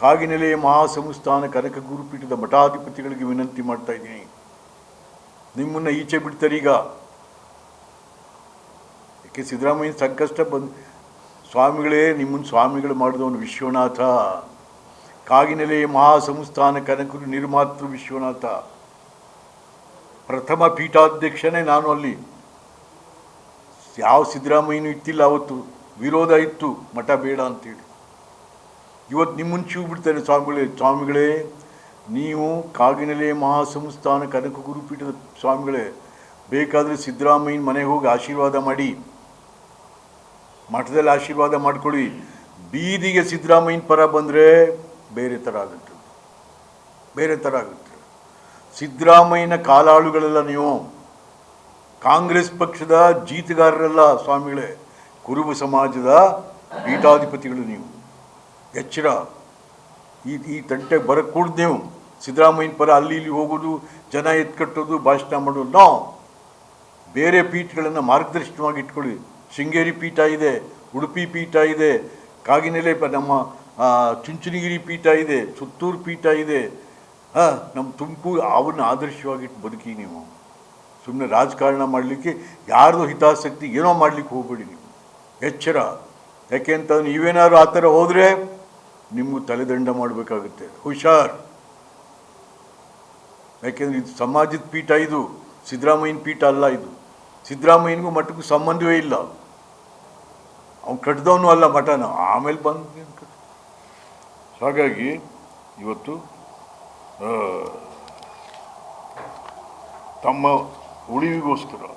ಕಾಗಿನೆಲೆಯ ಮಹಾಸಂಸ್ಥಾನ ಕನಕ ಗುರುಪೀಠದ ಮಠಾಧಿಪತಿಗಳಿಗೆ ವಿನಂತಿ ಮಾಡ್ತಾ ಇದ್ದೀನಿ. ನಿಮ್ಮನ್ನು ಈಚೆ ಬಿಡ್ತಾರೀಗ ಯಾಕೆ ಸಿದ್ದರಾಮಯ್ಯ ಸಂಕಷ್ಟ ಬಂದು ಸ್ವಾಮಿಗಳೇ ನಿಮ್ಮನ್ನು ಸ್ವಾಮಿಗಳು ಮಾಡಿದವನು ವಿಶ್ವನಾಥ. ಕಾಗಿನೆಲೆಯ ಮಹಾಸಂಸ್ಥಾನ ಕನಕರು ನಿರ್ಮಾತೃ ವಿಶ್ವನಾಥ. ಪ್ರಥಮ ಪೀಠಾಧ್ಯಕ್ಷನೇ ನಾನು ಅಲ್ಲಿ. ಯಾವ ಸಿದ್ದರಾಮಯ್ಯನೂ ಇತ್ತಿಲ್ಲ ಅವತ್ತು. ವಿರೋಧ ಇತ್ತು. ಮಠ ಬೇಡ ಅಂತೇಳಿ. ಇವತ್ತು ನಿಮ್ಮನ್ನು ಚೂ ಬಿಡ್ತೇನೆ ಸ್ವಾಮಿಗಳೇ ಸ್ವಾಮಿಗಳೇ, ನೀವು ಕಾಗಿನೆಲೆ ಮಹಾಸಂಸ್ಥಾನ ಕನಕ ಗುರುಪೀಠದ ಸ್ವಾಮಿಗಳೇ, ಬೇಕಾದರೆ ಸಿದ್ದರಾಮಯ್ಯನ ಮನೆಗೆ ಹೋಗಿ ಆಶೀರ್ವಾದ ಮಾಡಿ, ಮಠದಲ್ಲಿ ಆಶೀರ್ವಾದ ಮಾಡ್ಕೊಳ್ಳಿ. ಬೀದಿಗೆ ಸಿದ್ದರಾಮಯ್ಯನ ಪರ ಬಂದರೆ ಬೇರೆ ಥರ ಆಗುತ್ತೆ. ಬೇರೆ ಥರ ಆಗುತ್ತೆ. ಸಿದ್ದರಾಮಯ್ಯನ ಕಾಲಾಳುಗಳೆಲ್ಲ ನೀವು, ಕಾಂಗ್ರೆಸ್ ಪಕ್ಷದ ಜೀತಗಾರರೆಲ್ಲ ಸ್ವಾಮಿಗಳೇ, ಕುರುಬ ಸಮಾಜದ ಪೀಠಾಧಿಪತಿಗಳು ನೀವು. ಎಚ್ಚರ. ಈ ಈ ತಂಟೆಗೆ ಬರಕ್ಕೆ ಕೂಡ ನೀವು. ಸಿದ್ದರಾಮಯ್ಯನ ಪರ ಅಲ್ಲಿ ಇಲ್ಲಿ ಹೋಗೋದು, ಜನ ಎತ್ಕಟ್ಟೋದು, ಭಾಷಣ ಮಾಡೋದು ನಾವು ಬೇರೆ ಪೀಠಗಳನ್ನು ಮಾರ್ಗದರ್ಶನವಾಗಿ ಇಟ್ಕೊಳ್ಳಿ. ಶೃಂಗೇರಿ ಪೀಠ ಇದೆ, ಉಡುಪಿ ಪೀಠ ಇದೆ, ಕಾಗಿನೆಲೆ ನಮ್ಮ ಚುಂಚನಗಿರಿ ಪೀಠ ಇದೆ, ಸುತ್ತೂರು ಪೀಠ ಇದೆ. ಹಾಂ, ನಮ್ಮ ತುಮಕೂರು ಅವನ್ನ ಆದರ್ಶವಾಗಿಟ್ಟು ಬದುಕಿ ನೀವು. ಸುಮ್ಮನೆ ರಾಜಕಾರಣ ಮಾಡಲಿಕ್ಕೆ ಯಾರ್ದು ಹಿತಾಸಕ್ತಿ ಏನೋ ಮಾಡಲಿಕ್ಕೆ ಹೋಗ್ಬೇಡಿ ನೀವು. ಎಚ್ಚರ. ಯಾಕೆ ಅಂತ ನೀವೇನಾದ್ರು ಆ ಥರ ಹೋದರೆ ನಿಮಗೂ ತಲೆದಂಡ ಮಾಡಬೇಕಾಗುತ್ತೆ. ಹುಷಾರ್. ಯಾಕೆಂದ್ರೆ ಇದು ಸಮಾಜದ ಪೀಠ ಇದು. ಸಿದ್ದರಾಮಯ್ಯನ ಪೀಠ ಅಲ್ಲ ಇದು. ಸಿದ್ದರಾಮಯ್ಯನಿಗೂ ಮಠಕ್ಕೂ ಸಂಬಂಧವೇ ಇಲ್ಲ. ಅವ್ನು ಕಟ್ಟಿದವನು ಅಲ್ಲ ಮಠನ. ಆಮೇಲೆ ಬಂದು ಹಾಗಾಗಿ ಇವತ್ತು ತಮ್ಮ ಉಳಿವಿಗೋಸ್ಕರ